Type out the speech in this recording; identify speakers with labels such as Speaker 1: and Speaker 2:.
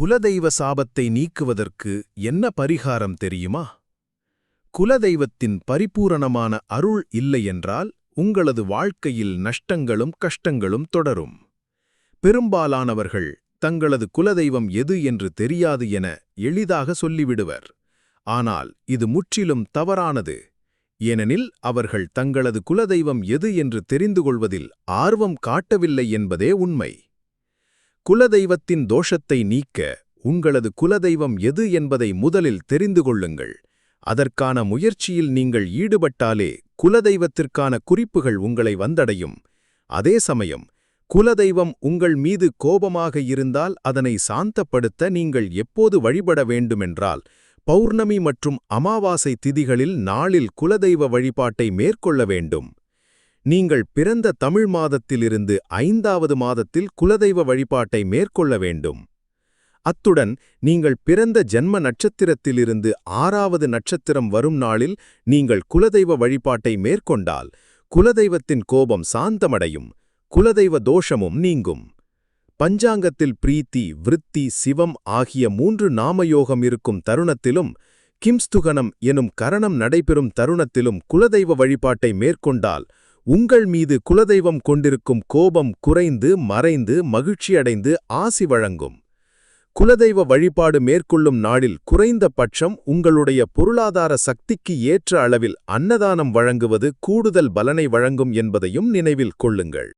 Speaker 1: குலதெய்வ சாபத்தை நீக்குவதற்கு என்ன பரிகாரம் தெரியுமா? குலதெய்வத்தின் பரிபூரணமான அருள் இல்லையென்றால் உங்களது வாழ்க்கையில் நஷ்டங்களும் கஷ்டங்களும் தொடரும். பெரும்பாலானவர்கள் தங்களது குலதெய்வம் எது என்று தெரியாது என எளிதாக சொல்லிவிடுவர். ஆனால் இது முற்றிலும் தவறானது. ஏனெனில் அவர்கள் தங்களது குலதெய்வம் எது என்று தெரிந்து கொள்வதில் ஆர்வம் காட்டவில்லை என்பதே உண்மை. குலதெய்வத்தின் தோஷத்தை நீக்க உங்களது குலதெய்வம் எது என்பதை முதலில் தெரிந்து கொள்ளுங்கள். அதற்கான முயற்சியில் நீங்கள் ஈடுபட்டாலே குலதெய்வத்திற்கான குறிப்புகள் உங்களை வந்தடையும். அதே சமயம் குலதெய்வம் உங்கள் மீது கோபமாக இருந்தால் அதனை சாந்தப்படுத்த நீங்கள் எப்போது வழிபட வேண்டுமென்றால் பௌர்ணமி மற்றும் அமாவாசை திதிகளில் நாளில் குலதெய்வ வழிபாட்டை மேற்கொள்ள வேண்டும். நீங்கள் பிறந்த தமிழ் மாதத்திலிருந்து ஐந்தாவது மாதத்தில் குலதெய்வ வழிபாட்டை மேற்கொள்ள வேண்டும். அத்துடன் நீங்கள் பிறந்த ஜென்ம நட்சத்திரத்திலிருந்து ஆறாவது நட்சத்திரம் வரும் நாளில் நீங்கள் குலதெய்வ வழிபாட்டை மேற்கொண்டால் குலதெய்வத்தின் கோபம் சாந்தமடையும் குலதெய்வ தோஷமும் நீங்கும். பஞ்சாங்கத்தில் பிரீத்தி விருத்தி சிவம் ஆகிய மூன்று நாமயோகம் இருக்கும் தருணத்திலும் கிம்ஸ்துகனம் எனும் கரணம் நடைபெறும் தருணத்திலும் குலதெய்வ வழிபாட்டை மேற்கொண்டால் உங்கள் மீது குலதெய்வம் கொண்டிருக்கும் கோபம் குறைந்து மறைந்து மகிழ்ச்சியடைந்து ஆசி வழங்கும். குலதெய்வ வழிபாடு மேற்கொள்ளும் நாளில் குறைந்த பட்சம் உங்களுடைய பொருளாதார சக்திக்கு ஏற்ற அளவில் அன்னதானம் வழங்குவது கூடுதல் பலனை வழங்கும் என்பதையும் நினைவில் கொள்ளுங்கள்.